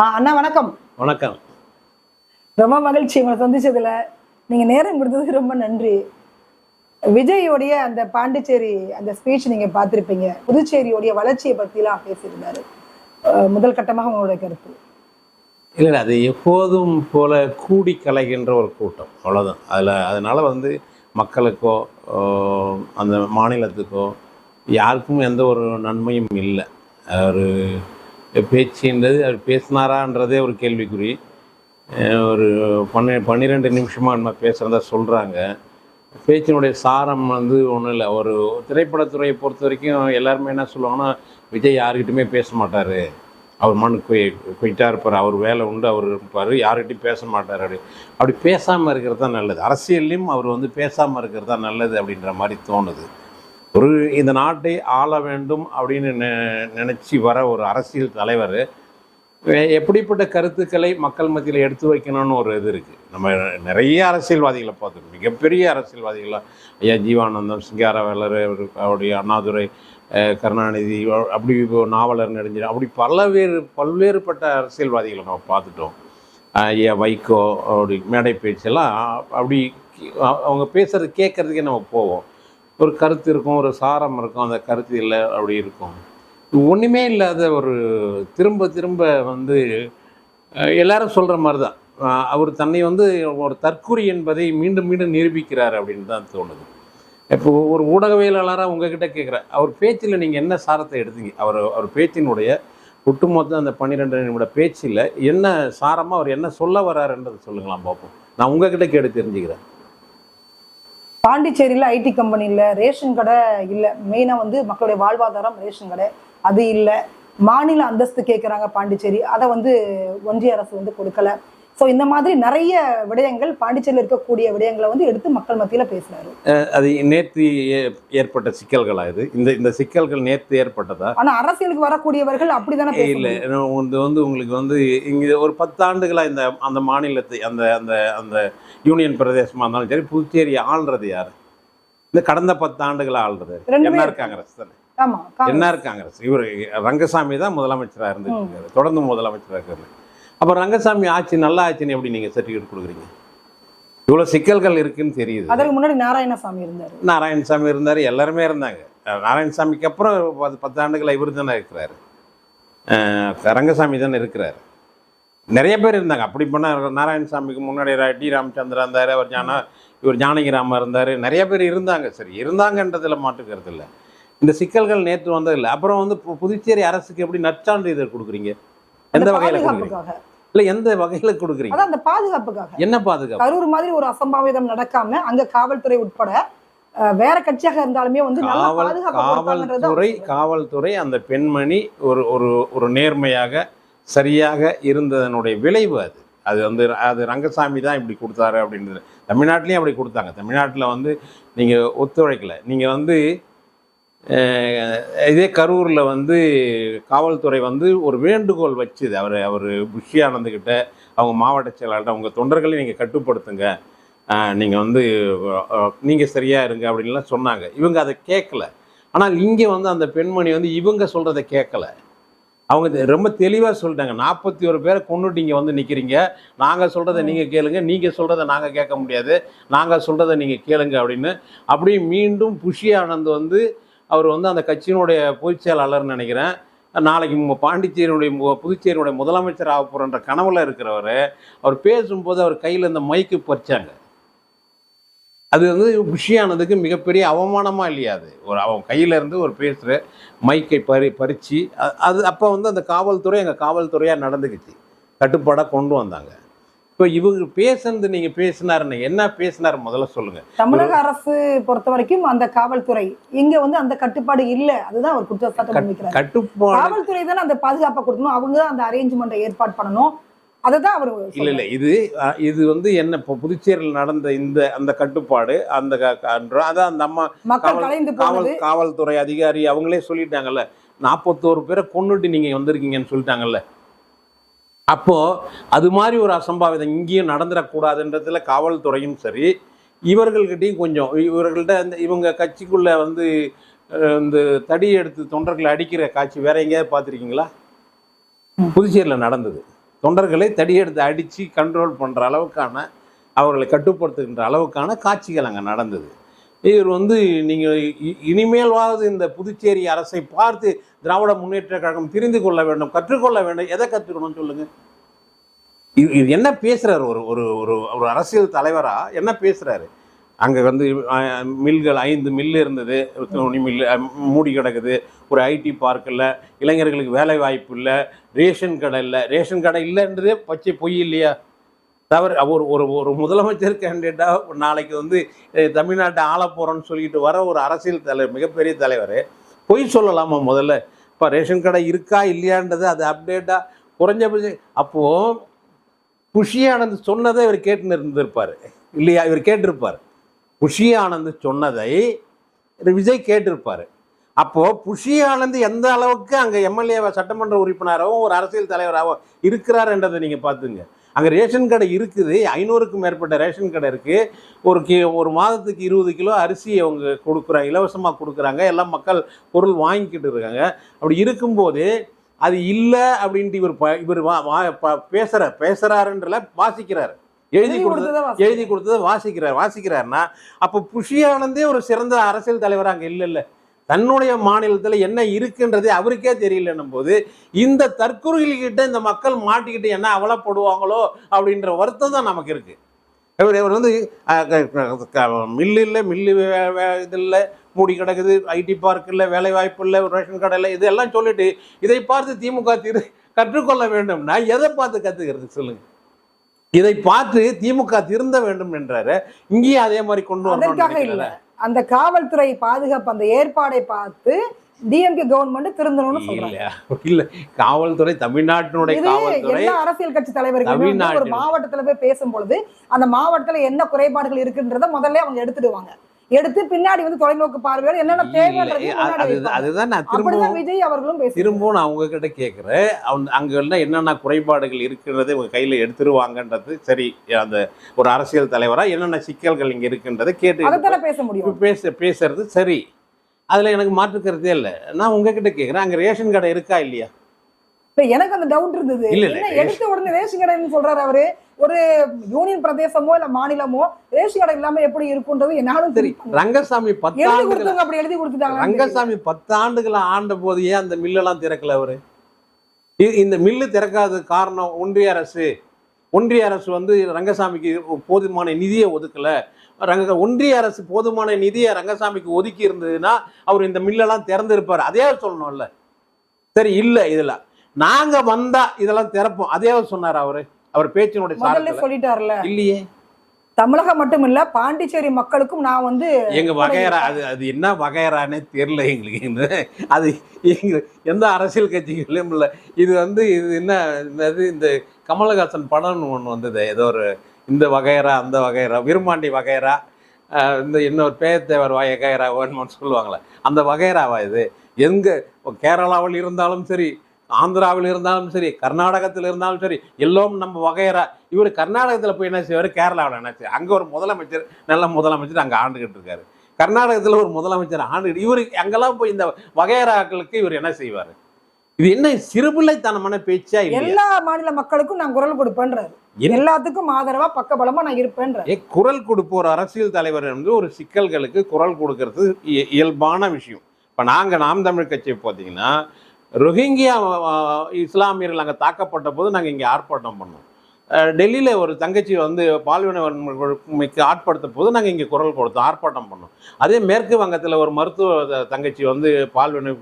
ஆ அண்ணா வணக்கம். வணக்கம். ரொம்ப மகிழ்ச்சி உங்களை சந்திச்சதுல. நீங்க நேரம் கொடுத்ததுக்கு ரொம்ப நன்றி. விஜயோடைய அந்த பாண்டிச்சேரி அந்த ஸ்பீச் நீங்க பார்த்திருப்பீங்க. புதுச்சேரியோடைய வளர்ச்சியை பத்திலாம் பேசியிருந்தாரு. முதல் கட்டமாக உங்களுடைய கருத்து. இல்லை அது எப்போதும் போல கூடி கலைகின்ற ஒரு கூட்டம். அவ்வளோதான் அதில் அதனால் வந்து மக்களுக்கோ அந்த மாநிலத்துக்கோ யாருக்கும் எந்த ஒரு நன்மையும் இல்லை. அவர் பேச்சுன்றது அவர் பேசினாரான்றதே ஒரு கேள்விக்குறி. ஒரு பன்ன பன்னிரெண்டு நிமிஷமாக நம்ம பேசுகிறதா சொல்கிறாங்க பேச்சினுடைய சாரம் வந்து ஒன்றும் இல்லை. ஒரு திரைப்படத்துறையை பொறுத்த வரைக்கும் எல்லாருமே என்ன சொல்லுவாங்கன்னா விஜய் யாருக்கிட்டுமே பேச மாட்டார். அவர் மண் குயிட்டாக இருப்பார் அவர் வேலை உண்டு. அவர் இருப்பார். யார்கிட்டையும் பேச மாட்டார். அப்படி அப்படி பேசாமல் இருக்கிறது தான் நல்லது. அரசியல்லையும் அவர் வந்து பேசாமல் இருக்கிறது தான் நல்லது அப்படின்ற மாதிரி தோணுது. ஒரு இந்த நாட்டை ஆள வேண்டும் அப்படின்னு நெ நினச்சி வர ஒரு அரசியல் தலைவர் எப்படிப்பட்ட கருத்துக்களை மக்கள் மத்தியில் எடுத்து வைக்கணும்னு ஒரு இது இருக்குது நம்ம நிறைய அரசியல்வாதிகளை பார்த்துருக்கோம். மிகப்பெரிய அரசியல்வாதிகளை ஐயா ஜீவானந்தம் சிங்காரவேலர் அவருடைய அண்ணாதுரை கருணாநிதி அப்படி இப்போ நாவலர் நெடுஞ்சர் அப்படி பல்வேறு பல்வேறுபட்ட அரசியல்வாதிகளை நம்ம பார்த்துட்டோம். ஐயா வைகோ அப்படி மேடை பேச்செல்லாம் அப்படி அவங்க பேசுகிறது கேட்கறதுக்கே நம்ம போவோம். ஒரு கருத்து இருக்கும் ஒரு சாரம் இருக்கும் அந்த கருத்து இல்லை அப்படி இருக்கும். ஒன்றுமே இல்லாத ஒரு திரும்ப திரும்ப வந்து எல்லாரும் சொல்கிற மாதிரி தான் அவர் தன்னை வந்து ஒரு தற்குறி என்பதை மீண்டும் மீண்டும் நிரூபிக்கிறார் அப்படின்னு தான் தோணுது. இப்போ ஒரு ஊடகவியலாளராக உங்ககிட்ட கேட்குறேன் அவர் பேச்சில் நீங்கள் என்ன சாரத்தை எடுத்தீங்க? அவர் அவர் பேச்சினுடைய ஒட்டுமொத்த அந்த பன்னிரெண்டு நிமிட பேச்சில் என்ன சாரமாக அவர் என்ன சொல்ல வர்றாருன்றதை சொல்லுங்களாம் பார்ப்போம் நான் உங்ககிட்ட கேட்டு தெரிஞ்சுக்கிறேன். பாண்டிச்சேரியில் ஐடி கம்பெனி இல்லை ரேஷன் கடை இல்லை. மெயினாக வந்து மக்களுடைய வாழ்வாதாரம் ரேஷன் கடை. அது இல்லை. மாநில அந்தஸ்து கேட்குறாங்க பாண்டிச்சேரி. அதை வந்து ஒன்றிய அரசு வந்து கொடுக்கல. ஸோ இந்த மாதிரி நிறைய விடயங்கள் பாண்டிச்சேரியில் இருக்கக்கூடிய விடயங்களை வந்து எடுத்து மக்கள் மத்தியில பேசுறாரு. அது நேற்று ஏற்பட்ட சிக்கல்களா இது? இந்த இந்த சிக்கல்கள் நேற்று ஏற்பட்டதா? ஆனா அரசியலுக்கு வரக்கூடியவர்கள் அப்படிதானே இல்ல. நான் வந்து உங்களுக்கு வந்து இங்க ஒரு பத்தாண்டுகளா இந்த அந்த மாநிலத்தை அந்த அந்த அந்த யூனியன் பிரதேசமா இருந்தாலும் சரி புதுச்சேரி ஆள்றது யாரு? இந்த கடந்த பத்தாண்டுகளா ஆள்றது. என்ஆர் காங்கிரஸ் தானே. என்ஆர் காங்கிரஸ். இவர் ரங்கசாமி தான் முதலமைச்சராக இருந்துட்டு தொடர்ந்து முதலமைச்சராக இருக்காரு. அப்போ ரங்கசாமி ஆட்சி நல்லா ஆட்சின்னு எப்படி நீங்கள் சர்டிஃபிகேட் கொடுக்குறீங்க? இவ்வளோ சிக்கல்கள் இருக்குன்னு தெரியுது. அதற்கு முன்னாடி நாராயணசாமி இருந்தாரு. நாராயணசாமி இருந்தார் எல்லாருமே இருந்தாங்க. நாராயணசாமிக்கு அப்புறம் பத்து பத்து ஆண்டுகள் இவர் தானே இருக்கிறாரு. ரங்கசாமி தானே இருக்கிறாரு. நிறைய பேர் இருந்தாங்க. அப்படி பண்ணால் நாராயணசாமிக்கு முன்னாடி டி. ராமச்சந்திரா இருந்தார் அவர் ஞான இவர் ஜானகிராம இருந்தார். நிறைய பேர் இருந்தாங்க. சரி இருந்தாங்கன்றதில் மாற்றுக்கிறது இல்லை. இந்த சிக்கல்கள் நேற்று வந்ததில்லை அப்புறம் வந்து புதுச்சேரி அரசுக்கு எப்படி நற்சான்றிதழ் கொடுக்குறீங்க? எந்த வகையில் கொடுக்குறீங்க? இல்லை எந்த வகையில் கொடுக்குறீங்க? அதான் அந்த பாதுகாப்புக்காக. என்ன பாதுகாப்பு? கரூர் மாதிரி ஒரு அசம்பாவிதம் நடக்காம அங்க காவல்துறை உட்பட வேற கட்சியாக இருந்தாலுமே வந்து காவல்துறை. காவல்துறை அந்த பெண்மணி ஒரு ஒரு ஒரு நேர்மையாக சரியாக இருந்ததனுடைய விளைவு அது. அது வந்து அது ரங்கசாமி தான் இப்படி கொடுத்தாரு அப்படின்றது. தமிழ்நாட்டிலையும் அப்படி கொடுத்தாங்க. தமிழ்நாட்டில் வந்து நீங்கள் ஒத்துழைக்கல. நீங்கள் வந்து இதே கரூரில் வந்து காவல்துறை வந்து ஒரு வேண்டுகோள் வச்சுது. அவர் அவர் புஷியானந்துக்கிட்ட அவங்க மாவட்ட செயலாளர்கிட்ட அவங்க தொண்டர்களை நீங்கள் கட்டுப்படுத்துங்க. நீங்கள் வந்து நீங்கள் சரியாக இருங்க அப்படின்லாம் சொன்னாங்க. இவங்க அதை கேட்கல ஆனால் இங்கே வந்து அந்த பெண்மணி வந்து இவங்க சொல்கிறத கேட்கல அவங்க தெ- ரொம்ப தெளிவாக சொல்லிட்டாங்க. நாற்பத்தி ஒரு பேரை கொண்டுட்டு இங்கே வந்து நிற்கிறீங்க நாங்கள் சொல்கிறத நீங்கள் கேளுங்க. நீங்கள் சொல்கிறத நாங்கள் கேட்க முடியாது. நாங்கள் சொல்கிறத நீங்கள் கேளுங்க அப்படின்னு. அப்படியே மீண்டும் புஷி ஆனந்த் வந்து அவர் வந்து அந்த கட்சியினுடைய பொதுச் செயலாளர்னு நினைக்கிறேன். நாளைக்கு மு- பாண்டிச்சேரியினுடைய மு- புதுச்சேரியினுடைய முதலமைச்சர் ஆக போகிறன்ற கனவுல இருக்கிறவர். அவர் பேசும்போது அவர் கையில் இந்த மைக்கு பறிச்சாங்க அது வந்து விஷயானதுக்கு மிகப்பெரிய அவமானமாக இல்லையா அது? ஒரு அவன் கையில் இருந்து ஒரு பேசுகிற மைக்கை பறி பறித்து அது அப்போ வந்து அந்த காவல்துறை எங்கள் காவல்துறையாக நடந்துக்கிச்சு. கட்டுப்பாடாக கொண்டு வந்தாங்க. இப்போ இவங்க பேசுனது நீங்கள் பேசினாருன்னு என்ன பேசினார்? முதல்ல சொல்லுங்க. தமிழக அரசு பொறுத்த வரைக்கும் அந்த காவல்துறை இங்க வந்து அந்த கட்டுப்பாடு இல்ல. அதுதான் அவர் குற்றச்சாட்டு முன்வைக்கிறார். கட்டுப்பாடு காவல்துறை தானே அந்த பாதுகாப்பை கொடுக்கணும். அவங்க தான் அந்த அரேஞ்ச்மெண்ட்டை ஏற்பாடு பண்ணணும். அதை தான் அவர் இல்லை இல்லை. இது இது வந்து என்ன இப்போ புதுச்சேரியில் நடந்த இந்த அந்த கட்டுப்பாடு அந்த அதான் அந்த அம்மா மக்கள் காவல் காவல்துறை அதிகாரி அவங்களே சொல்லிட்டாங்கல்ல. நாற்பத்தோரு பேரை கொன்னுட்டு நீங்கள் வந்திருக்கீங்கன்னு சொல்லிட்டாங்கல்ல. அப்போ அது மாதிரி ஒரு அசம்பாவிதம் இங்கேயும் நடந்துடக்கூடாதுன்றதுல காவல்துறையும் சரி இவர்கள்கிட்டயும் கொஞ்சம் இவர்கள்ட்ட இந்த இவங்க கட்சிக்குள்ள வந்து இந்த தடி எடுத்து தொண்டர்களை அடிக்கிற காட்சி வேற எங்கேயாவது பார்த்துருக்கீங்களா. புதுச்சேரியில் நடந்தது. தொண்டர்களை தடியெடுத்து அடித்து கண்ட்ரோல் பண்ணுற அளவுக்கான அவர்களை கட்டுப்படுத்துகின்ற அளவுக்கான காட்சிகள் அங்கே நடந்தது. இவர் வந்து நீங்கள் இனிமேல்வாவது இந்த புதுச்சேரி அரசை பார்த்து திராவிட முன்னேற்ற கழகம் தெரிந்து கொள்ள வேண்டும் கற்றுக்கொள்ள வேண்டும். எதை கற்றுக்கணும்னு சொல்லுங்கள் இது இது என்ன பேசுகிறார் ஒரு ஒரு ஒரு ஒரு அரசியல் தலைவராக என்ன பேசுகிறாரு அங்கே வந்து மில்கள் ஐந்து மில்லு இருந்தது. துணி மில்லு மூடி கிடக்குது. ஒரு ஐடி பார்க் இல்லை. இளைஞர்களுக்கு வேலை வாய்ப்பு இல்லை. ரேஷன் கடை இல்லை. ரேஷன் கடை இல்லைன்றதே பச்சை பொய் இல்லையா? தவறு ஒரு ஒரு ஒரு முதலமைச்சர் கேண்டிடேட்டாக நாளைக்கு வந்து தமிழ்நாட்டை ஆள போகிறோன்னு சொல்லிட்டு வர ஒரு அரசியல் தலைவர் மிகப்பெரிய தலைவர். பொய் சொல்லலாமா முதல்ல? இப்போ ரேஷன் கடை இருக்கா இல்லையான்றது அது அப்டேட்டாக குறைஞ்சபட்சம் அப்போது புஷி ஆனந்த் சொன்னதை இவர் கேட்டுன்னு இருந்திருப்பார் இல்லையா? இவர் கேட்டிருப்பார். புஷி ஆனந்த் சொன்னதை விஜய் கேட்டிருப்பார். அப்போது புஷி ஆனந்த் எந்த அளவுக்கு அங்கே எம்எல்ஏ சட்டமன்ற உறுப்பினராகவும் ஒரு அரசியல் தலைவராகவும் இருக்கிறார் என்றதை நீங்கள் பார்த்துங்க. அங்கே ரேஷன் கடை இருக்குது. ஐநூறுக்கும் மேற்பட்ட ரேஷன் கடை இருக்குது ஒரு கி ஒரு மாதத்துக்கு இருபது கிலோ அரிசி அவங்க கொடுக்குறாங்க இலவசமாக கொடுக்குறாங்க. எல்லாம் மக்கள் பொருள் வாங்கிக்கிட்டு இருக்காங்க. அப்படி இருக்கும்போது அது இல்லை அப்படின்ட்டு இவர் ப இவர் வா வா ப- பேசுறார் பேசுறாருன்றல வாசிக்கிறார். எழுதி கொடுத்தது. எழுதி கொடுத்ததை வாசிக்கிறார். வாசிக்கிறாருன்னா அப்போ புஷி ஆனந்தே ஒரு சிறந்த அரசியல் தலைவர் அங்கே இல்லைல்ல தன்னுடைய மாநிலத்தில் என்ன இருக்குன்றதே அவருக்கே தெரியலன்னும் போது இந்த தற்கொலைகிட்ட இந்த மக்கள் மாட்டிக்கிட்டு என்ன அவலப்படுவாங்களோ அப்படின்ற வருத்தம் தான் நமக்கு இருக்கு. இவர் இவர் வந்து மில்லு இல்லை மில்லு இது இல்லை மூடி கிடக்குது ஐடி பார்க் இல்லை வேலை வாய்ப்பு இல்லை ரேஷன் கடை இல்லை இதெல்லாம் சொல்லிட்டு இதை பார்த்து திமுக திரு கற்றுக்கொள்ள வேண்டும்னா எதை பார்த்து கற்றுக்கிறது சொல்லுங்க. இதை பார்த்து திமுக திருந்த வேண்டும் என்றாரு. இங்கேயும் அதே மாதிரி கொண்டு வரணும் இல்ல. அந்த காவல்துறை பாதுகாப்பு அந்த ஏற்பாடை பார்த்து டிஎம்கே கவர்மெண்ட் திருந்தணும்னு சொல்றாங்க. இல்ல. காவல்துறை தமிழ்நாட்டினுடைய காவல்துறை எல்லா அரசியல் கட்சி தலைவர்களுமே வந்து ஒரு. மாவட்டத்துல போய் பேசும் பொழுது அந்த மாவட்டத்துல என்ன குறைபாடுகள் இருக்குன்றத முதல்ல அவங்க எடுத்துடுவாங்க. எடுத்து பின்னாடி வந்து தொலைநோக்கு பார்வையோட என்னென்ன தேவைன்றது. அதுதான் நான் திரும்பவும் விஜய் அவர்களும் திரும்பவும் நான் உங்ககிட்ட கேட்குறேன் அவங்க அங்கே என்னென்ன குறைபாடுகள் இருக்கிறது உங்க கையில் எடுத்துருவாங்கன்றது சரி அந்த ஒரு அரசியல் தலைவராக என்னென்ன சிக்கல்கள் இங்கே இருக்குன்றதை கேட்டு பேச முடியும். பேச பேசுறது சரி. அதில் எனக்கு மாற்று கருத்தே இல்லை. நான் உங்ககிட்ட கேட்குறேன் அங்கே ரேஷன் கடை இருக்கா இல்லையா? எனக்கு அந்த டவுட் இருந்தது. இல்ல, இல்ல, என்ன எடுத்த உடனே ரேஷன் கடைன்னு சொல்றாரு அவரு. ஒரு யூனியன் பிரதேசமோ இல்ல மாநிலமோ ரேஷன் கடை இல்லாம எப்படி இருக்குன்றது என்னாலும் தெரியும். ரங்கசாமி கொடுத்தவங்க அப்படி எழுதி கொடுத்துட்டாங்க ரங்கசாமி பத்தாண்டுகளை ஆண்ட போது ஏன் அந்த மில்லெல்லாம் திறக்கல அவரு? இந்த மில்லு திறக்காத காரணம் ஒன்றிய அரசு. ஒன்றிய அரசு வந்து ரங்கசாமிக்கு போதுமான நிதியை ஒதுக்கல. ரங்க ஒன்றிய அரசு போதுமான நிதியை ரங்கசாமிக்கு ஒதுக்கி இருந்ததுன்னா அவர் இந்த மில்லெல்லாம் திறந்திருப்பார். அதே சொல்லணும்ல. சரி இல்லை இதுல. நாங்க வந்தா இதெல்லாம் திறப்போம். அதே சொன்னார் அவரு. அவர் பேச்சினுடைய முதல்ல சொல்லிட்டாருல. இல்லையே. தமிழகம் மட்டும் இல்ல பாண்டிச்சேரி மக்களுக்கும் நான் வந்து எங்க வகையறா அது அது என்ன வகையறானே தெரியல எங்களுக்கு. அது எங்க எந்த அரசியல் கட்சிகளும் இல்லை. இது வந்து இது என்ன இந்த கமலஹாசன் படம்னு ஒன்று வந்தது. ஏதோ ஒரு இந்த வகையறா அந்த வகையறா விரும்மாண்டி வகையறா இந்த இன்னொரு பேயத்தேவர் வகையறா வேணுமான்னு சொல்லுவாங்களே. அந்த வகையறாவா இது? எங்க கேரளாவில் இருந்தாலும் சரி ஆந்திராவில் இருந்தாலும் சரி கர்நாடகத்தில் இருந்தாலும் சரி எல்லாம் நம்ம வகையறா. இவர் கர்நாடகத்தில் போய் என்ன செய்வார்? கேரளாவில் என்ன செய்வார் அங்கே ஒரு முதலமைச்சர் நல்ல முதலமைச்சர் அங்கே ஆண்டுகிட்டு இருக்காரு. கர்நாடகத்தில் ஒரு முதலமைச்சர் ஆண்டுகிட்டு இவர் அங்கெல்லாம் போய் இந்த வகையறாக்களுக்கு இவர் என்ன செய்வார்? இது என்ன சிறுபிள்ளைத்தனமான பேச்சா எல்லா மாநில மக்களுக்கும் நான் குரல் கொடுப்பேன்றாரு. எல்லாத்துக்கும் ஆதரவா பக்கபலமா நான் இருப்பேன்றாரு. ஏ குரல் கொடுப்போர் அரசியல் தலைவர் வந்து ஒரு சிக்கல்களுக்கு குரல் கொடுக்கறது இய- இயல்பான விஷயம். இப்போ நாங்கள் நாம் தமிழ் கட்சி பார்த்தீங்கன்னா ரோஹிங்கியா இஸ்லாமியர்கள் அங்கே தாக்கப்பட்ட போது நாங்கள் இங்கே ஆர்ப்பாட்டம் பண்ணோம். டெல்லியில் ஒரு தங்கச்சி வந்து பால்வினை வன்முறைக்கு ஆட்படுத்த போது நாங்கள் இங்கே குரல் கொடுத்தோம் ஆர்ப்பாட்டம் பண்ணோம். அதே மேற்கு வங்கத்தில் ஒரு மருத்துவ தங்கச்சி வந்து பால்வினை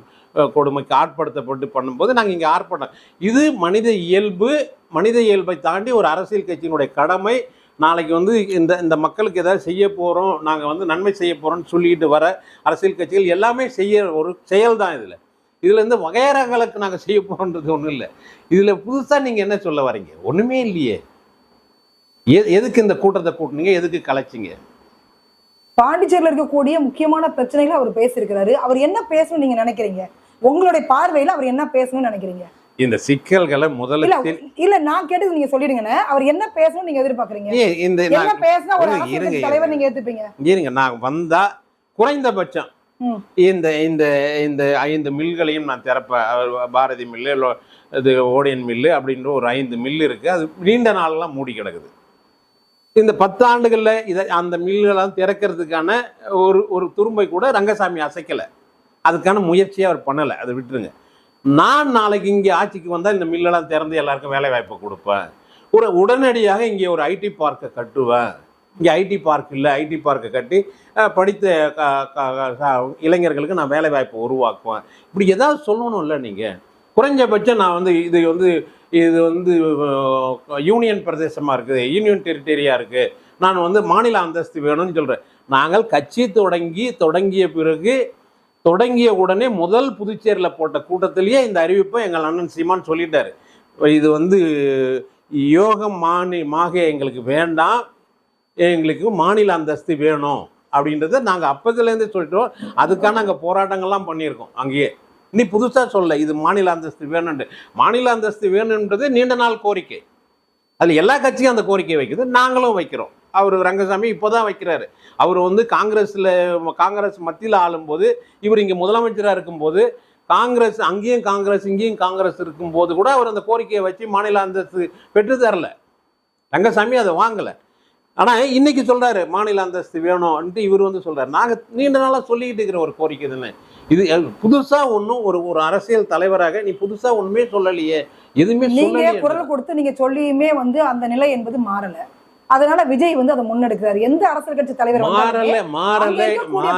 கொடுமைக்கு ஆட்படுத்தப்பட்டு பண்ணும்போது நாங்கள் இங்கே ஆர்ப்பாட்டம். இது மனித இயல்பு மனித இயல்பை தாண்டி ஒரு அரசியல் கட்சியினுடைய கடமை. நாளைக்கு வந்து இந்த இந்த மக்களுக்கு ஏதாவது செய்ய போகிறோம் நாங்கள் வந்து நன்மை செய்ய போகிறோம்னு சொல்லிட்டு வர அரசியல் கட்சிகள் எல்லாமே செய்ய ஒரு செயல் தான் இதில். இதில் இருந்து வகையறாக்களுக்கு நாங்கள் செய்ய போகிறோன்றது ஒன்றும் இல்லை. இதில் புதுசாக நீங்கள் என்ன சொல்ல வரீங்க? ஒன்றுமே இல்லையே. எ எதுக்கு இந்த கூட்டத்தை கூட்டினீங்க? எதுக்கு கலைச்சிங்க? பாண்டிச்சேரியில இருக்கக்கூடிய முக்கியமான பிரச்சனைகளை அவர் பேசியிருக்கிறாரு. அவர் என்ன பேசணும்னு நீங்க நினைக்கிறீங்க? உங்களுடைய பார்வையில அவர் என்ன பேசணும்னு நினைக்கிறீங்க? இந்த சிக்கல்களை முதல்ல இல்ல நான் கேட்டது நீங்க சொல்லிடுங்கண்ணே. அவர் என்ன பேசணும்னு நீங்க எதிர்பார்க்கறீங்க? இந்த என்ன பேசினா ஒரு தலைவர். நீங்க ஏத்துப்பீங்க? இருங்க நான் வந்தால் குறைந்தபட்சம். இந்த இந்த இந்த ஐந்து மில்களையும் நான் திறப்பேன் பாரதி மில்லு இது ஓடியன் மில்லு அப்படின்ற ஒரு ஐந்து மில்லு இருக்கு. அது நீண்ட நாள்லாம் மூடி கிடக்குது. இந்த பத்தாண்டுகளில் இதை அந்த மில்லுகளெல்லாம் திறக்கிறதுக்கான ஒரு ஒரு துரும்பை கூட ரங்கசாமி அசைக்கலை. அதுக்கான முயற்சியை அவர் பண்ணலை. அதை விட்டுருங்க. நான் நாளைக்கு இங்கே ஆட்சிக்கு வந்தால் இந்த மில்லெல்லாம் திறந்து எல்லாருக்கும் வேலை வாய்ப்பு கொடுப்பேன். ஒரு உடனடியாக இங்கே ஒரு ஐடி பார்க்கை கட்டுவேன். இங்கே ஐடி பார்க் இல்லை ஐடி பார்க்கை கட்டி படித்த க- க- இளைஞர்களுக்கு நான் வேலை வாய்ப்பை உருவாக்குவேன். இப்படி ஏதாவது சொல்லணும்ல நீங்கள் குறைஞ்சபட்சம் நான் வந்து இது வந்து இது வந்து யூனியன் பிரதேசமாக இருக்குது யூனியன் டெரிட்டரியாக இருக்குது நான் வந்து மாநில அந்தஸ்து வேணும்னு சொல்கிறேன் நாங்கள் கட்சி தொடங்கி தொடங்கிய பிறகு தொடங்கிய உடனே முதல் புதுச்சேரியில் போட்ட கூட்டத்திலேயே இந்த அறிவிப்பை எங்கள் அண்ணன் சீமான் சொல்லிட்டார். இது வந்து யோகம் மானி மாகே எங்களுக்கு வேண்டாம். எங்களுக்கு மாநில அந்தஸ்து வேணும் அப்படின்றத நாங்கள் அப்போதுலேருந்தே சொல்லிட்டோம். அதுக்கான அங்கே போராட்டங்கள்லாம் பண்ணியிருக்கோம் அங்கேயே. நீ புதுசாக சொல்ல இது மாநில அந்தஸ்து வேணும்னு மாநில அந்தஸ்து வேணுன்றது நீண்ட நாள் கோரிக்கை. அதில் எல்லா கட்சியும் அந்த கோரிக்கை வைக்குது. நாங்களும் வைக்கிறோம். அவர் ரங்கசாமி இப்போ தான் வைக்கிறாரு. அவர் வந்து காங்கிரஸில் காங்கிரஸ் மத்தியில் ஆளும்போது இவர் இங்கே முதலமைச்சராக இருக்கும்போது காங்கிரஸ் அங்கேயும் காங்கிரஸ் இங்கேயும் காங்கிரஸ் இருக்கும்போது கூட அவர் அந்த கோரிக்கையை வச்சு மாநில அந்தஸ்து பெற்று தரல. ரங்கசாமி அதை வாங்கலை. ஆனால் இன்னைக்கு சொல்றாரு மாநில அந்தஸ்து வேணும்ன்ட்டு இவர் வந்து சொல்றாரு. நாங்கள் நீண்ட நாளாக சொல்லிக்கிட்டு இருக்கிற ஒரு கோரிக்கை தானே. இது புதுசாக ஒன்றும் ஒரு ஒரு அரசியல் தலைவராக நீ புதுசாக ஒன்றுமே சொல்லலையே. எதுவுமே நீங்க சொல்லலையே. குரல் கொடுத்து நீங்க சொல்லியுமே வந்து அந்த நிலை என்பது மாறல. அதனால விஜய் வந்து அதை முன்னெடுக்கிறாரு. எந்த அரசியல் கட்சி தலைவர் மாறல மாறல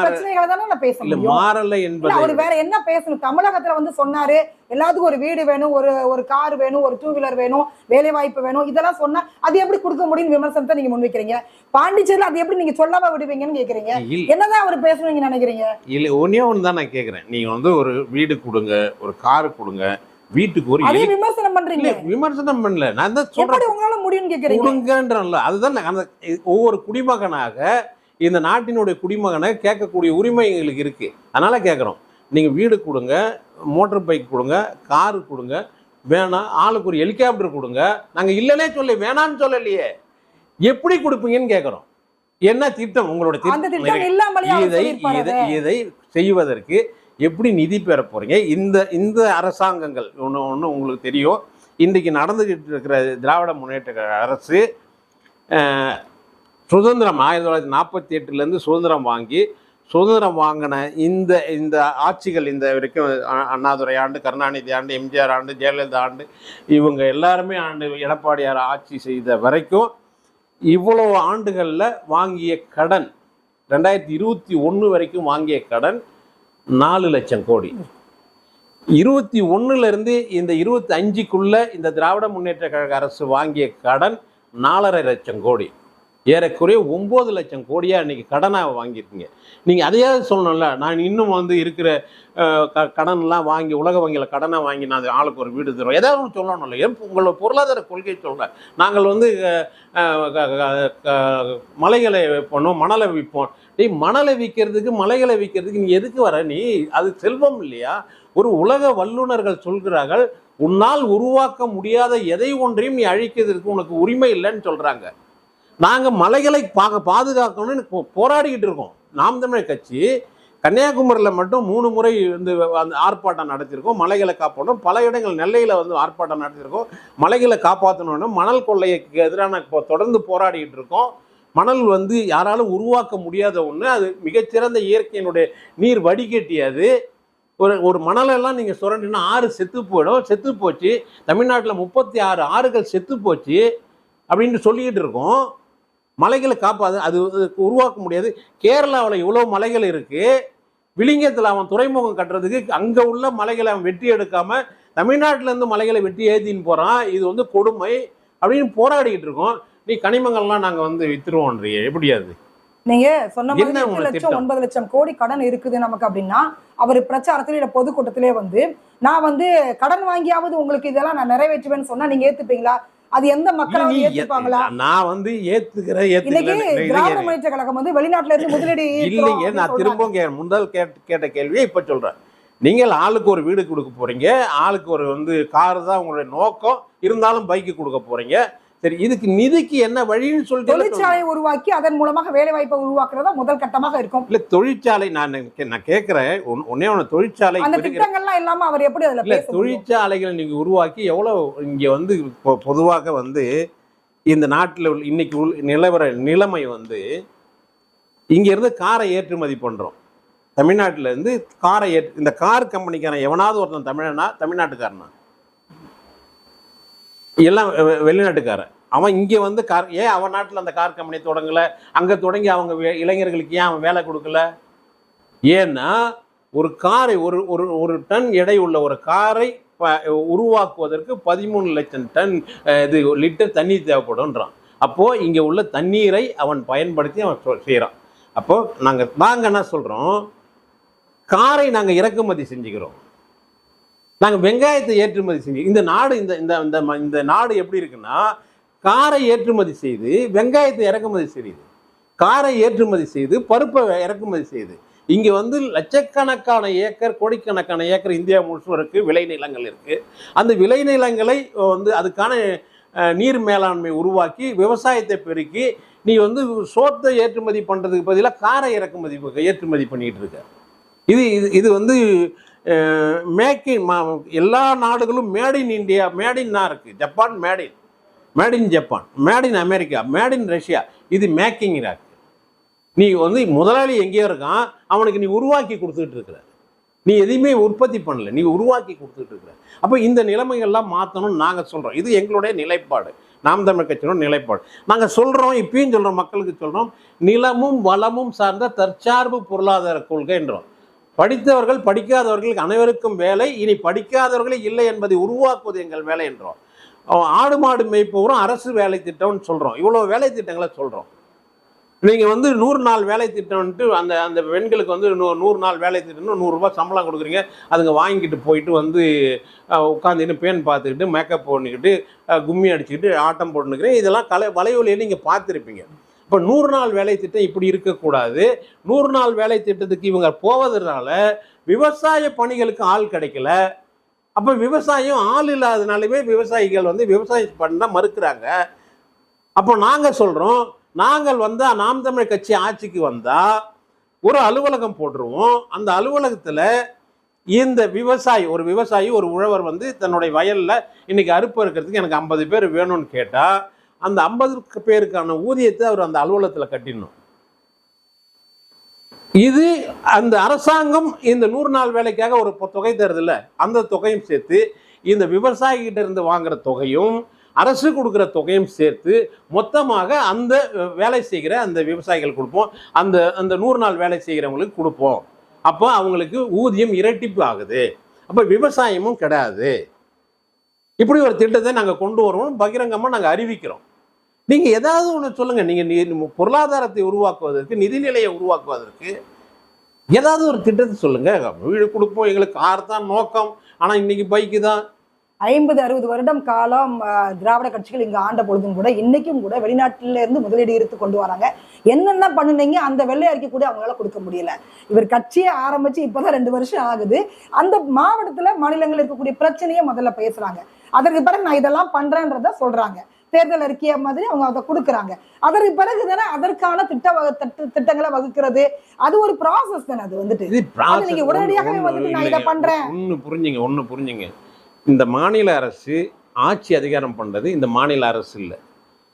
பிரச்சனைகளை தானே நான் பேச முடியும். மாறல என்பதை அவர் வேற என்ன பேசணும்? தமிழகத்துல வந்து சொன்னாரு எல்லாத்துக்கும் ஒரு வீடு வேணும் ஒரு ஒரு கார் வேணும் ஒரு டூ வீலர் வேணும் வேலை வாய்ப்பு வேணும் இதெல்லாம் சொன்னா அது எப்படி கொடுக்க முடியும் விமர்சனத்தை நீங்க முன்வைக்கிறீங்க? பாண்டிச்சேரியில அது எப்படி நீங்க சொல்லாம விடுவீங்கன்னு கேக்குறீங்க? என்னதான் அவர் பேசணும் நீங்க நினைக்கிறீங்க? இல்ல ஒன்னே ஒன்று தான் நான் கேட்குறேன் நீங்க வந்து ஒரு வீடு கொடுங்க ஒரு கார் கொடுங்க வீட்டுக்கு ஒரு அதே விமர்சனம் பண்றீங்க. விமர்சனம் பண்ணல. நான் தான் சொல்றேன். உங்களால முடியும்னு கேக்குறீங்க? கொடுங்கன்றல அதுதான் அந்த ஒவ்வொரு குடிமகனாக இந்த நாட்டினுடைய குடிமகனை கேட்கக்கூடிய உரிமை எங்களுக்கு இருக்கு. அதனால கேட்குறோம் நீங்க வீடு கொடுங்க மோட்டார் பைக் கொடுங்க காரு கொடுங்க வேணாம் ஆளுக்கு ஒரு ஹெலிகாப்டர் கொடுங்க. நாங்க இல்லைன்னே சொல்ல வேணாம்னு சொல்லலையே. எப்படி கொடுப்பீங்கன்னு கேட்குறோம் என்ன திட்டம்? உங்களோட திட்டம் இதை இதை செய்வதற்கு எப்படி நிதி பெற போகிறீங்க இந்த இந்த அரசாங்கங்கள் ஒன்று ஒன்று உங்களுக்கு தெரியும். இன்றைக்கி நடந்துக்கிட்டு இருக்கிற திராவிட முன்னேற்ற அரசு சுதந்திரம் ஆயிரத்தி தொள்ளாயிரத்தி நாற்பத்தி எட்டுலேருந்து சுதந்திரம் வாங்கி சுதந்திரம் வாங்கின இந்த இந்த ஆட்சிகள் இந்த வரைக்கும் அண்ணாதுரை ஆண்டு கருணாநிதி ஆண்டு எம்ஜிஆர் ஆண்டு ஜெயலலிதா ஆண்டு இவங்க எல்லாருமே ஆண்டு எடப்பாடியார் ஆட்சி செய்த வரைக்கும் இவ்வளோ ஆண்டுகளில் வாங்கிய கடன் ரெண்டாயிரத்தி இருபத்தி ஒன்று வரைக்கும் வாங்கிய கடன் நாலு லட்சம் கோடி. இருபத்தி ஒன்றுலேருந்து இந்த இருபத்தி அஞ்சுக்குள்ள இந்த திராவிட முன்னேற்ற கழக அரசு வாங்கிய கடன் நாலரை லட்சம் கோடி. ஏறக்குறைய ஒம்பது லட்சம் கோடியாக இன்றைக்கி கடனாக வாங்கியிருக்கீங்க. நீங்கள் அதையாவது சொல்லணும்ல. நான் இன்னும் வந்து இருக்கிற க கடன்லாம் வாங்கி உலக வங்கியில் கடனை வாங்கி நான் ஆளுக்கு ஒரு வீடு தருவோம் ஏதாவது ஒன்று சொல்லணும்ல. ஏன் உங்களோட பொருளாதார கொள்கை சொல்கிறேன் நாங்கள் வந்து க- க- மலைகளை விற்போம் மணலை விற்போம் நீ மணலை விற்கிறதுக்கு மலைகளை விற்கிறதுக்கு நீ எதுக்கு வர? நீ அது செல்வம் இல்லையா? ஒரு உலக வல்லுநர்கள் சொல்கிறார்கள் உன்னால் உருவாக்க முடியாத எதை ஒன்றையும் நீ அழிக்கிறதுக்கு உனக்கு உரிமை இல்லைன்னு சொல்கிறாங்க நாங்கள் மலைகளை பா பாதுகாக்கணும்னு போ- போராடிக்கிட்டு இருக்கோம். நாம் தமிழர் கட்சி கன்னியாகுமரியில் மட்டும் மூணு முறை வந்து அந்த ஆர்ப்பாட்டம் நடத்தியிருக்கோம். மலைகளை காப்பாற்றணும் பல இடங்கள் நெல்லையில் வந்து ஆர்ப்பாட்டம் நடத்தியிருக்கோம். மலைகளை காப்பாற்றணும்னு மணல் கொள்ளைக்கு எதிரான தொடர்ந்து போராடிக்கிட்டு இருக்கோம். மணல் வந்து யாராலும் உருவாக்க முடியாத ஒன்று அது மிகச்சிறந்த இயற்கையினுடைய நீர் வடிகட்டி அது ஒரு ஒரு மணலெல்லாம் நீங்கள் சுரண்டினா ஆறு செத்து போயிடும். செத்து போச்சு. தமிழ்நாட்டில் முப்பத்தி ஆறு ஆறுகள் செத்து போச்சு அப்படின்னு சொல்லிக்கிட்டு இருக்கோம். மலைகளை காப்பாது அது உருவாக்க முடியாது. கேரளாவில் இவ்வளோ மலைகள் இருக்குது விளிங்கத்தில் அவன் துறைமுகம் கட்டுறதுக்கு அங்கே உள்ள மலைகளை அவன் வெட்டி எடுக்காமல் தமிழ்நாட்டிலேருந்து மலைகளை வெட்டி ஏற்றின்னு போகிறான் இது வந்து கொடுமை அப்படின்னு போராடிக்கிட்டு இருக்கோம். நீ கனிமங்கள்லாம் நாங்கள் வந்து வித்துருவோன்றிய எப்படி அது? நீங்க சொன்ன மாதிரி எட்டு லட்சம்? ஒன்பது லட்சம் கோடி கடன் இருக்குது நமக்கு அப்படின்னா அவர் பிரச்சாரத்திலே இல்ல பொதுக்கூட்டத்திலே வந்து நான் வந்து கடன் வாங்கியாவது உங்களுக்கு இதெல்லாம் நான் நிறைவேற்றுவேன்னு சொன்னா நீங்க ஏத்துப்பீங்களா? அது எந்த மக்களாவது நீ ஏத்துப்பாங்களா? ஏத்- நான் வந்து ஏத்துக்கிறேன் இன்னைக்கு திராவிட முன்னேற்ற கழகம் வந்து வெளிநாட்டுல இருந்து முதலீடு இல்லைங்க நான். திரும்பவும் முதல் கேட்ட கேள்வியை இப்போ சொல்கிறேன் நீங்கள் ஆளுக்கு ஒரு வீடு கொடுக்க போறீங்க ஆளுக்கு ஒரு வந்து கார் தான் உங்களுடைய நோக்கம் இருந்தாலும் பைக்கு கொடுக்க போறீங்க. சரி இதுக்கு நிதிக்கு என்ன வழின்னு சொல்லிட்டு தொழிற்சாலையை உருவாக்கி அதன் மூலமாக வேலை வாய்ப்பை உருவாக்குறதா முதல் கட்டமாக இருக்கும். இல்ல தொழிற்சாலை நான் நான் கேட்கிறேன் ஒன்- ஒண்ணே ஒன்று தொழிற்சாலை அந்த திட்டங்கள்லாம் இல்லாம அவர் எப்படி அதுல இல்ல? தொழிற்சாலைகளை நீங்க உருவாக்கி எவ்வளவு இங்க வந்து பொதுவாக வந்து இந்த நாட்டில் இன்னைக்கு உள்ள நிலவர நிலைமை வந்து இங்க இருந்து காரை ஏற்றுமதி பண்றோம். தமிழ்நாட்டுல இருந்து காரை ஏற்று இந்த கார் கம்பெனிக்காரன் எவனாவது ஒருத்தன் தமிழனா தமிழ்நாட்டுக்காரனா? எல்லாம் வெளிநாட்டுக்காரன். அவன் இங்கே வந்து கார் ஏன் அவன் நாட்டில் அந்த கார் கம்பெனி தொடங்கலை? அங்கே தொடங்கி அவங்க இளைஞர்களுக்கு ஏன் அவன் வேலை கொடுக்கல? ஏன்னா ஒரு காரை ஒரு ஒரு ஒரு டன் எடை உள்ள ஒரு காரை ப- உருவாக்குவதற்கு பதிமூணு லட்சம் டன் இது லிட்டர் தண்ணீர் தேவைப்படும்ன்றான். அப்போது இங்கே உள்ள தண்ணீரை அவன் பயன்படுத்தி அவன் செய்கிறான் அப்போது நாங்கள் நாங்கள் என்ன சொல்கிறோம் காரை நாங்கள் இறக்குமதி செஞ்சுக்கிறோம். நாங்கள் வெங்காயத்தை ஏற்றுமதி செஞ்சு இந்த நாடு இந்த இந்த இந்த இந்த நாடு எப்படி இருக்குன்னா காரை ஏற்றுமதி செய்து வெங்காயத்தை இறக்குமதி செய்யுது காரை ஏற்றுமதி செய்து பருப்பை இறக்குமதி செய்யுது இங்கே வந்து லட்சக்கணக்கான ஏக்கர் கோடிக்கணக்கான ஏக்கர் இந்தியா முழுசும் இருக்கு விளைநிலங்கள் இருக்குது அந்த விளைநிலங்களை வந்து அதுக்கான நீர் மேலாண்மை உருவாக்கி விவசாயத்தை பெருக்கி நீ வந்து சோத்தை ஏற்றுமதி பண்ணுறதுக்கு பதிலாக காரை இறக்குமதி ஏற்றுமதி பண்ணிகிட்டு இருக்க. இது இது இது வந்து மேக் எல்லா நாடுகளும் made in India made in இருக்குது Japan made in. Made in Japan made in America made in Russia இது மேக்கிங் இருக்கு. நீ வந்து முதலாளி எங்கேயோ இருக்கான் அவனுக்கு நீ உருவாக்கி கொடுத்துட்டு இருக்கிற. நீ எதையுமே உற்பத்தி பண்ணல நீ உருவாக்கி கொடுத்துட்டு இருக்கிற. அப்போ இந்த நிலைமைகள்லாம் மாற்றணும்னு நாங்கள் சொல்கிறோம் இது எங்களுடைய நிலைப்பாடு. நாம் தமிழ் கட்சியோட நிலைப்பாடு. நாங்கள் சொல்கிறோம் இப்பயும் சொல்கிறோம் மக்களுக்கு சொல்கிறோம் நிலமும் வளமும் சார்ந்த தற்சார்பு பொருளாதார கொள்கைன்றோம் படித்தவர்கள் படிக்காதவர்களுக்கு அனைவருக்கும் வேலை இனி படிக்காதவர்களே இல்லை என்பதை உருவாக்குவது எங்கள் வேலை என்றோம். அவன் ஆடு மாடு மேய்ப்பவரும் அரசு வேலை திட்டம்னு சொல்கிறோம் இவ்வளோ வேலை திட்டங்களை சொல்கிறோம் நீங்கள் வந்து நூறு நாள் வேலை திட்டம்ன்ட்டு அந்த அந்த பெண்களுக்கு வந்து நூ நூறு நாள் வேலை திட்டம்னு நூறுரூவா சம்பளம் கொடுக்குறீங்க. அதுங்க வாங்கிட்டு போயிட்டு வந்து உட்காந்துட்டு பேன் பார்த்துக்கிட்டு மேக்கப் பண்ணிக்கிட்டு கும்மி அடிச்சுக்கிட்டு ஆட்டம் போட்டுக்கிறேன் இதெல்லாம் கலை வலைவலியை நீங்கள் பார்த்துருப்பீங்க. இப்போ நூறு நாள் வேலை திட்டம் இப்படி இருக்கக்கூடாது. நூறு நாள் வேலை திட்டத்துக்கு இவங்க போவதனால விவசாய பணிகளுக்கு ஆள் கிடைக்கல. அப்போ விவசாயம் ஆள் இல்லாதனாலுமே விவசாயிகள் வந்து விவசாயம் பண்ண மறுக்கிறாங்க. அப்போ நாங்கள் சொல்கிறோம் நாங்கள் வந்தால் நாம் தமிழ் கட்சி ஆட்சிக்கு வந்தால் ஒரு அலுவலகம் போட்டுருவோம். அந்த அலுவலகத்தில் இந்த விவசாயி ஒரு விவசாயி ஒரு உழவர் வந்து தன்னுடைய வயலில் இன்னைக்கு அறுப்பு இருக்கிறதுக்கு எனக்கு ஐம்பது பேர் வேணும்னு கேட்டால் அந்த ஐம்பது பேருக்கான ஊதியத்தை அவர் அந்த அலுவலகத்தில் கட்டிடணும். இது அந்த அரசாங்கம் இந்த நூறு நாள் வேலைக்காக ஒரு தொகை தருதுல்ல. அந்த தொகையும் சேர்த்து இந்த விவசாயிகிட்ட இருந்து வாங்குற தொகையும் அரசு கொடுக்குற தொகையும் சேர்த்து மொத்தமாக அந்த வேலை செய்கிற அந்த விவசாயிகள் கொடுப்போம். அந்த அந்த நூறு நாள் வேலை செய்கிறவங்களுக்கு கொடுப்போம். அப்போ அவங்களுக்கு ஊதியம் இரட்டிப்பு ஆகுது. அப்போ விவசாயமும் கிடையாது இப்படி ஒரு திட்டத்தை நாங்கள் கொண்டு வருவோம். பகிரங்கமாக நாங்கள் அறிவிக்கிறோம். நீங்கள் ஏதாவது ஒன்று சொல்லுங்கள் நீங்கள் பொருளாதாரத்தை உருவாக்குவதற்கு நிதிநிலையை உருவாக்குவதற்கு ஏதாவது ஒரு திட்டத்தை சொல்லுங்கள் வீடு கொடுப்போம் எங்களுக்கு கார் தான் நோக்கம். ஆனால் இன்னைக்கு பைக்கு தான். ஐம்பது அறுபது வருடம் காலம் திராவிட கட்சிகள் இங்கே ஆண்ட பொழுதும் கூட இன்னைக்கும் கூட வெளிநாட்டில இருந்து முதலீடு எடுத்து கொண்டு வராங்க. என்னென்ன பண்ணுனீங்க அந்த வெள்ளை அறிக்கை கூட அவங்களால கொடுக்க முடியல. இவர் கட்சியை ஆரம்பிச்சு இப்போதான் ரெண்டு வருஷம் ஆகுது. அந்த மாவட்டத்தில் மாநிலங்கள் இருக்கக்கூடிய பிரச்சனையை முதல்ல பேசுறாங்க. அதற்கு பிறகு நான் இதெல்லாம் பண்றேன்றத சொல்றாங்க. தேர்தல் அறிக்கைய மாதிரி அவங்க அதை கொடுக்குறாங்க. அதற்கு பிறகு தானே அதற்கான திட்ட வகு திட்ட- திட்டங்களை வகுக்கிறது. அது ஒரு ப்ராசஸ் தானே அது வந்துட்டு. நீங்க உடனடியாகவே வந்துட்டு நான் இதை பண்றேன். ஒன்று புரிஞ்சுங்க ஒன்று புரிஞ்சுங்க. இந்த மாநில அரசு ஆட்சி அதிகாரம் பண்ணுறது இந்த மாநில அரசு இல்லை.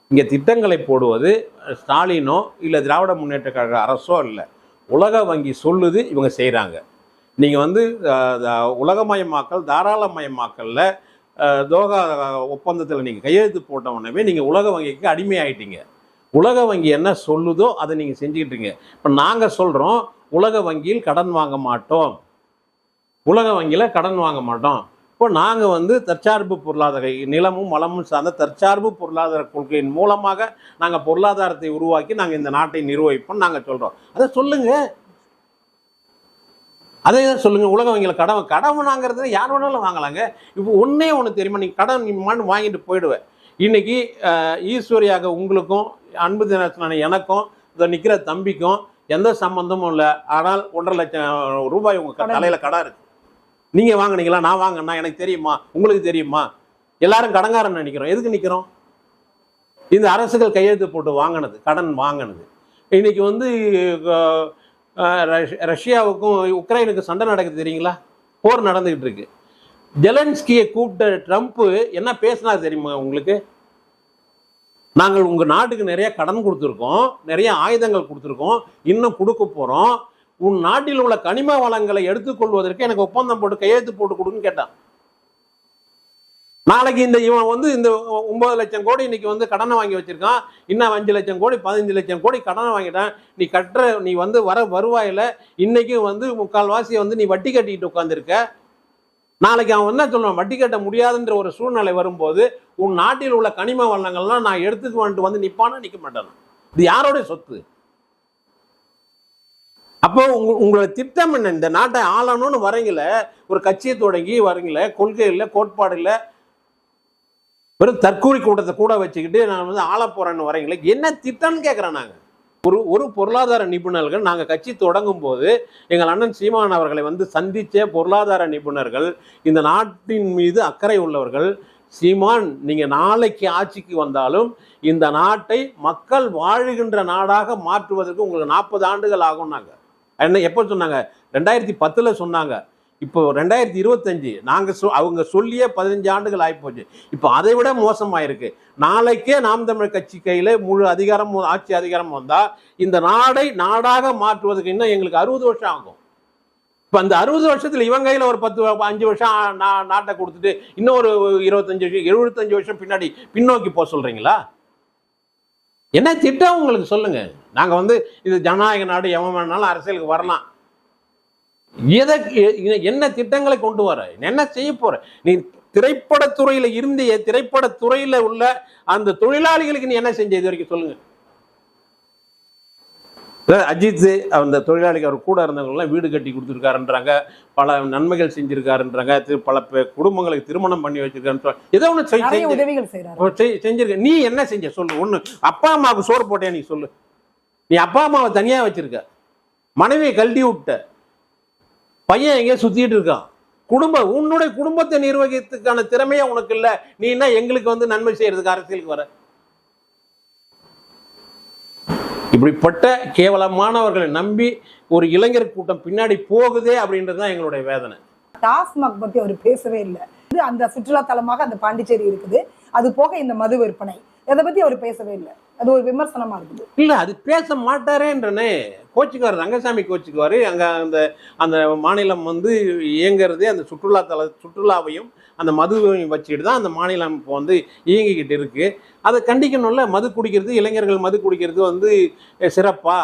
இங்கே திட்டங்களை போடுவது ஸ்டாலினோ இல்லை திராவிட முன்னேற்ற கழக அரசோ இல்லை. உலக வங்கி சொல்லுது இவங்க செய்கிறாங்க நீங்கள் வந்து உலகமயமாக்கல் தாராளமயமாக்கலில் தோகா ஒப்பந்தத்தில் நீங்கள் கையெழுத்து போட்ட உடனே நீங்கள் உலக வங்கிக்கு அடிமையாயிட்டீங்க உலக வங்கி என்ன சொல்லுதோ அதை நீங்கள் செஞ்சுக்கிட்டீங்க இப்போ நாங்கள் சொல்கிறோம் உலக வங்கியில் கடன் வாங்க மாட்டோம். உலக வங்கியில் கடன் வாங்க மாட்டோம். இப்போ நாங்கள் வந்து தற்சார்பு பொருளாதார நிலமும் வளமும் சார்ந்த தற்சார்பு பொருளாதார கொள்கையின் மூலமாக நாங்கள் பொருளாதாரத்தை உருவாக்கி நாங்கள் இந்த நாட்டை நிர்வகிப்போம் நாங்கள் சொல்கிறோம் அதை சொல்லுங்கள் அதே தான் சொல்லுங்க உலக வங்கியில் கடன் கடன் வாங்குறது யார் வேணாலும் வாங்கலாங்க. இப்போ ஒன்றே ஒன்று தெரியுமா நீ கடன் நீ மண் வாங்கிட்டு போயிடுவேன் இன்னைக்கு அஹ், ஈஸ்வரியாக உங்களுக்கும் அன்பு தினத்தினான எனக்கும் இதை நிற்கிற தம்பிக்கும் எந்த சம்பந்தமும் இல்லை. ஆனால் ஒன்றரை லட்சம் ரூபாய் உங்கள். தலையில் கடன் இருக்கு. நீங்கள் வாங்குனீங்களா நான் வாங்கினா எனக்கு தெரியுமா உங்களுக்கு தெரியுமா? எல்லாரும் கடங்காரன் நினைக்கிறோம். எதுக்கு நிற்கிறோம் இந்த அரசுகள் கையெழுத்து போட்டு வாங்கினது கடன் வாங்கினது. இன்னைக்கு வந்து ரஷ்யாவுக்கும் உக்ரைனுக்கும் சண்டை நடக்குது தெரியுங்களா? போர் நடந்துகிட்டு இருக்கு. ஜெலன்ஸ்கியை கூப்பிட்ட ட்ரம்ப்பு என்ன பேசினா தெரியுமா உங்களுக்கு? நாங்கள் உங்கள் நாட்டுக்கு நிறைய கடன் கொடுத்துருக்கோம் நிறைய ஆயுதங்கள் கொடுத்துருக்கோம் இன்னும் கொடுக்க போகிறோம் உன் நாட்டில் உள்ள கனிம வளங்களை எடுத்துக்கொள்வதற்கு எனக்கு ஒப்பந்தம் போட்டு கையெழுத்து போட்டு கொடுன்னு கேட்டான். நாளைக்கு இந்த இவன் வந்து இந்த ஒன்பது லட்சம் கோடி இன்னைக்கு வந்து கடனை வாங்கி வச்சிருக்கான். இன்னும் அஞ்சு லட்சம் கோடி பதினஞ்சு லட்சம் கோடி கடனை வாங்கிட்டான். நீ கட்டுற நீ வந்து வர வருவாயில இன்னைக்கும் வந்து முக்கால்வாசியை வந்து நீ வட்டி கட்டிக்கிட்டு உட்காந்துருக்க நாளைக்கு அவன் என்ன சொல்லுவான்? வட்டி கட்ட முடியாதுன்ற ஒரு சூழ்நிலை வரும்போது உன் நாட்டில் உள்ள கனிம வளங்கள்லாம் நான் எடுத்துக்கு வந்துட்டு வந்து நிற்பானா நிற்க மாட்டானா. இது யாரோடைய சொத்து? அப்போ உங்க உங்களோட திட்டம் என்ன? இந்த நாட்டை ஆளணும்னு வரீங்கள ஒரு கட்சியை தொடங்கி வரீங்கள கொள்கை இல்லை கோட்பாடு இல்லை வெறும் தற்கூலி கூட்டத்தை கூட வச்சுக்கிட்டு நான் வந்து ஆள போறேன்னு வரீங்களே என்ன திட்டம்னு கேட்குறேன் நாங்கள் ஒரு ஒரு பொருளாதார நிபுணர்கள் நாங்கள் கட்சி தொடங்கும் போது எங்கள் அண்ணன் சீமான் அவர்களை வந்து சந்தித்த பொருளாதார நிபுணர்கள் இந்த நாட்டின் மீது அக்கறை உள்ளவர்கள் சீமான் நீங்கள் நாளைக்கு ஆட்சிக்கு வந்தாலும் இந்த நாட்டை மக்கள் வாழுகின்ற நாடாக மாற்றுவதற்கு உங்களுக்கு நாற்பது ஆண்டுகள் ஆகும்னாங்க. என்ன எப்போ சொன்னாங்க? ரெண்டாயிரத்தி பத்தில் சொன்னாங்க. இப்போ ரெண்டாயிரத்தி இருபத்தஞ்சு நாங்கள் சொ அவங்க சொல்லியே பதினஞ்சு ஆண்டுகள் ஆகிப்போச்சு இப்போ அதை விட மோசமாயிருக்கு. நாளைக்கே நாம் தமிழர் கட்சி கையில் முழு அதிகாரம் ஆட்சி அதிகாரம் வந்தால் இந்த நாடை நாடாக மாற்றுவதற்கு இன்னும் எங்களுக்கு அறுபது வருஷம் ஆகும். இப்போ அந்த அறுபது வருஷத்தில் இவன் கையில் ஒரு பத்து அஞ்சு வருஷம் நா- நாட்டை கொடுத்துட்டு இன்னும் ஒரு இருபத்தஞ்சு வருஷம் எழுபத்தஞ்சு வருஷம் பின்னாடி பின்னோக்கி போக சொல்கிறீங்களா என்ன திட்டம் உங்களுக்கு சொல்லுங்கள் நாங்கள் வந்து இது ஜனநாயக நாடு எவன் வேணாலும் அரசியலுக்கு வரலாம். எதை என்ன திட்டங்களை கொண்டு வர? என்ன செய்ய போற? நீ திரைப்படத்துறையில இருந்திய திரைப்படத்துறையில உள்ள அந்த தொழிலாளிகளுக்கு நீ என்ன செஞ்ச இது வரைக்கும் சொல்லுங்க. அஜித் அந்த தொழிலாளிக்கு அவர் கூட இருந்தவங்கலாம் வீடு கட்டி கொடுத்துருக்காருன்றாங்க. பல நன்மைகள் செஞ்சிருக்காருன்றாங்க. பல குடும்பங்களுக்கு திருமணம் பண்ணி வச்சிருக்காருன்னு ஏதோ ஒன்று செஞ்சிருக்க. நீ என்ன செஞ்ச? சொல்லு. ஒண்ணு அப்பா அம்மாவுக்கு சோறு போட்டியா நீ சொல்லு. நீ அப்பா அம்மாவை தனியா வச்சிருக்க. மனைவியை கழட்டி விட்ட. பையன் எங்கேயோ சுத்திட்டு இருக்கான். குடும்பம் உன்னுடைய குடும்பத்தை நிர்வகித்துக்கான திறமையே உனக்கு இல்ல. நீ என்ன எங்களுக்கு வந்து நன்மை செய்யறதுக்கு அரசியலுக்கு வர? இப்படிப்பட்ட கேவலமானவர்களை நம்பி ஒரு இளைஞர் கூட்டம் பின்னாடி போகுதே அப்படின்றது தான் எங்களுடைய வேதனை. டாஸ்மாக் பத்தி அவர் பேசவே இல்லை. அந்த சுற்றுலா தலமாக அந்த பாண்டிச்சேரி இருக்குது. அது போக இந்த மது விற்பனை. அதை பத்தி அவர் பேசவே இல்லை. அது ஒரு விமர்சனமா இருக்குது. இல்ல அது பேச மாட்டாரேன்றனே. கோச்சுக்குவார் ரங்கசாமி கோச்சுக்குவார். அங்கே அந்த அந்த மாநிலம் வந்து இயங்குறதே அந்த சுற்றுலா தல சுற்றுலாவையும் அந்த மதுவையும் வச்சுட்டு தான் அந்த மாநிலம் இப்போ வந்து இயங்கிக்கிட்டு இருக்குது அதை கண்டிக்கணும்ல. மது குடிக்கிறது இளைஞர்கள் மது குடிக்கிறது வந்து சிறப்பாக சிறப்பா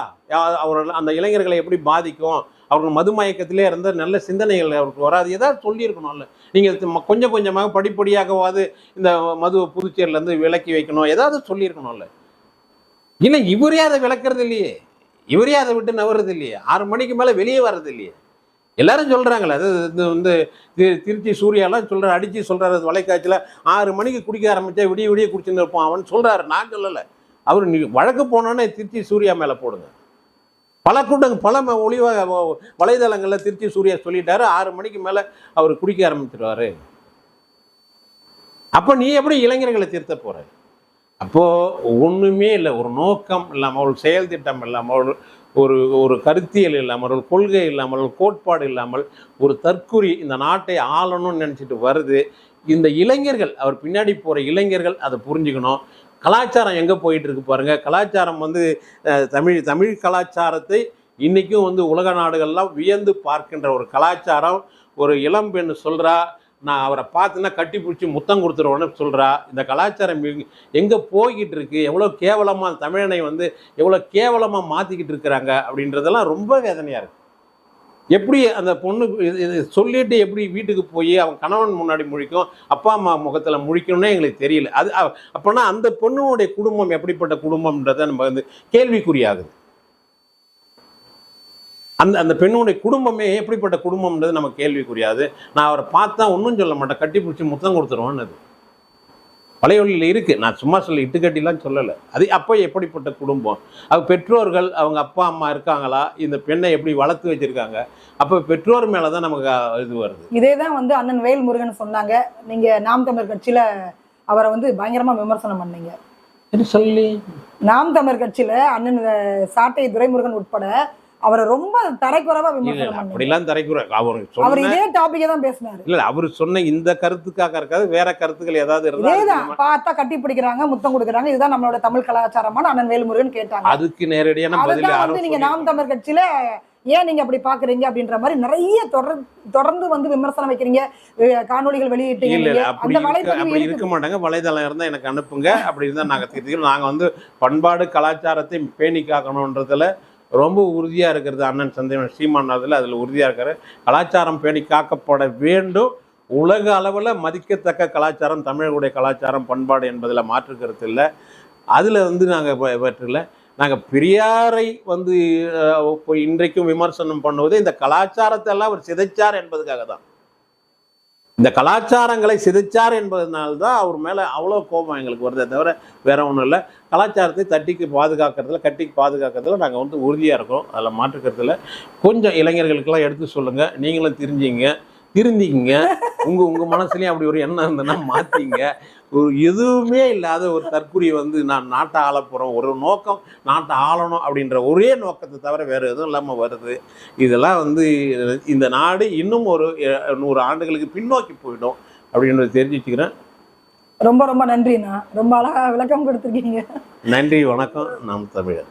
அவர்கள் அந்த இளைஞர்களை எப்படி பாதிக்கும்? அவர்கள் மது மயக்கத்திலே இருந்த நல்ல சிந்தனைகள் அவருக்கு வராது. ஏதாவது சொல்லியிருக்கணும்ல. நீங்கள் கொஞ்சம் கொஞ்சமாக படிப்படியாகவாது இந்த மது புதுச்சேரியிலேருந்து விலக்கி வைக்கணும். ஏதாவது சொல்லியிருக்கணும்ல. இல்லை இவரே அதை விளக்குறது இல்லையே. இவரே அதை விட்டு நவறது இல்லையே. ஆறு மணிக்கு மேலே வெளியே வர்றது இல்லையே. எல்லாரும் சொல்கிறாங்களே அது இது வந்து திருச்சி சூர்யாலாம் சொல்கிறார் அடித்து சொல்கிறாரு தொலைக்காட்சியில் ஆறு மணிக்கு குடிக்க ஆரம்பித்தா விடிய விடிய குடிச்சுன்னு இருப்பான் அவன் சொல்கிறாரு நான் சொல்லலை. அவர் நீ வழக்கு போனோன்னே திருச்சி சூர்யா மேலே போடுங்க. பல கூட்டங்கள் பல ம- ஒளிவ வலைதளங்களில் திருச்சி சூர்யா சொல்லிட்டாரு. ஆறு மணிக்கு மேலே அவர் குடிக்க ஆரம்பிச்சிருவாரு. அப்போ நீ எப்படி இளைஞர்களை திருத்த போற? அப்போ ஒண்ணுமே இல்லை. ஒரு நோக்கம் இல்லாமல் ஒரு செயல் திட்டம் இல்லாமல் ஒரு ஒரு ஒரு கருத்தியல் இல்லாமல் ஒரு கொள்கை இல்லாமல் ஒரு கோட்பாடு இல்லாமல் ஒரு தற்குறி இந்த நாட்டை ஆளணும்னு நினச்சிட்டு வருது. இந்த இளைஞர்கள் அவர் பின்னாடி போகிற இளைஞர்கள் அதை புரிஞ்சுக்கணும். கலாச்சாரம் எங்கே போயிட்டு இருக்கு பாருங்க. கலாச்சாரம் வந்து தமிழ் தமிழ் கலாச்சாரத்தை இன்றைக்கும் வந்து உலக நாடுகள்லாம் வியந்து பார்க்கின்ற ஒரு கலாச்சாரம். ஒரு இளம் பெண் சொல்கிறா நான் அவரை பார்த்துன்னா கட்டி பிடிச்சி முத்தம் கொடுத்துருவோன்னு சொல்கிறா இந்த கலாச்சாரம் எங்கே போய்கிட்டு இருக்கு எவ்வளோ கேவலமாக தமிழனை வந்து எவ்வளோ கேவலமாக மாற்றிக்கிட்டு இருக்கிறாங்க அப்படின்றதெல்லாம் ரொம்ப வேதனையாக இருக்குது எப்படி அந்த பொண்ணு சொல்லிட்டு எப்படி வீட்டுக்கு போய் அவன் கணவன் முன்னாடி முழிக்கும் அப்பா அம்மா முகத்தில் முழிக்கணும்னே எங்களுக்கு தெரியல. அது அப்போனா அந்த பொண்ணுடைய குடும்பம் எப்படிப்பட்ட குடும்பம்ன்றதை நம்ம வந்து கேள்விக்குறியாகுது. அந்த அந்த பெண்ணுடைய குடும்பமே எப்படிப்பட்ட குடும்பம்ன்றது நம்ம கேள்விக்குறியாது. நான் அவரை பார்த்தா ஒன்றும் சொல்ல மாட்டேன். கட்டி பிடிச்சி முத்தம் கொடுத்துருவான்னு அது. வலையொலியில் இருக்கு. நான் சும்மா சொல்ல இட்டுக்கட்டிலாம் சொல்லலை. அது அப்போ எப்படிப்பட்ட குடும்பம்? அவங்க பெற்றோர்கள் அவங்க அப்பா அம்மா இருக்காங்களா? இந்த பெண்ணை எப்படி வளர்த்து வச்சிருக்காங்க? அப்போ பெற்றோர் மேலே தான் நமக்கு இது வருது. இதே தான் வந்து அண்ணன் வேல்முருகன் சொன்னாங்க. நீங்க நாம் தமிழர் கட்சியில அவரை வந்து பயங்கரமா விமர்சனம் பண்ணீங்க. சொல்லி. நாம் தமிழர் கட்சியில அண்ணன் சாட்டை துரைமுருகன் உட்பட அவரை ரொம்ப தரைக்குறைவா விமர்சனம் அப்படிலாம் தரைக்குறை. அவர் அவர் இதே டாபிக்கே தான் பேசினாரு. இல்ல அவர் சொன்ன இந்த கருத்துக்காக இருக்காது வேற கருத்துக்கள் ஏதாவது இருந்தா பார்த்தா கட்டி பிடிக்கிறாங்க முத்தம் கொடுக்குறாங்க. இதுதான் நம்மளோட தமிழ் கலாச்சாரமான அண்ணன் வேலுமுருகன் கேட்டாங்க. அதுக்கு நேரடியான பதில் வந்து நீங்க நாம் தமிழர் கட்சியில ஏன் நீங்க அப்படி பாக்குறீங்க அப்படின்ற மாதிரி நிறைய தொடர் தொடர்ந்து வந்து விமர்சனம் வைக்கிறீங்க. அஹ் காணொளிகள் வெளியிட்டீங்க. அப்படி அந்த இருக்க மாட்டாங்க. வலைதளம் இருந்தா எனக்கு அனுப்புங்க. அப்படி இருந்தா நாங்க நாங்க வந்து பண்பாடு கலாச்சாரத்தை பேணி காக்கணுன்றதுல ரொம்ப உறுதியாக இருக்கிறது அண்ணன் சந்தேகம் சீமான் அதில் உறுதியாக உறுதியா கலாச்சாரம் பேணி காக்கப்பட வேண்டும். உலக அளவில் மதிக்கத்தக்க கலாச்சாரம் தமிழர்களுடைய கலாச்சாரம் பண்பாடு என்பதில் மாற்று கருத்து இல்லை. அதில் வந்து நாங்கள் பற்றில நாங்கள் பெரியாரை வந்து இன்றைக்கும் விமர்சனம் பண்ணுவது இந்த கலாச்சாரத்தை எல்லாம் அவர் சிதைச்சார் என்பதுக்காக தான் இந்த கலாச்சாரங்களை சிதைச்சார் என்பதனால்தான் அவர் மேலே அவ்வளோ கோபம் எங்களுக்கு வருதே தவிர வேற ஒன்றும் இல்லை. கலாச்சாரத்தை தட்டிக்கு பாதுகாக்கிறதுல கட்டிக்கு பாதுகாக்கிறதுல நாங்கள் வந்து உறுதியாக இருக்கோம். அதில் மாற்றுக்கிறதுல கொஞ்சம் இளைஞர்களுக்கெல்லாம் எடுத்து சொல்லுங்கள் நீங்களும் தெரிஞ்சிங்க. திருந்திங்க உங்கள் உங்கள் மனசுலேயும் அப்படி ஒரு எண்ணம் இருந்ததுன்னா மாற்றிங்க ஒரு எதுவுமே இல்லாத ஒரு தற்குறி வந்து நான் நாட்டை ஆள போகிறோம் ஒரு நோக்கம் நாட்டை ஆளணும் அப்படின்ற ஒரே நோக்கத்தை தவிர வேறு எதுவும் இல்லாமல் வருது. இதெல்லாம் வந்து இந்த நாடு இன்னும் ஒரு நூறு ஆண்டுகளுக்கு பின்னோக்கி போயிடும் அப்படின்றத தெரிஞ்சு வச்சுக்கிறேன் ரொம்ப ரொம்ப நன்றிண்ணா. ரொம்ப அழகா விளக்கம் கொடுத்துருக்கீங்க. நன்றி வணக்கம். நாம் தமிழர்.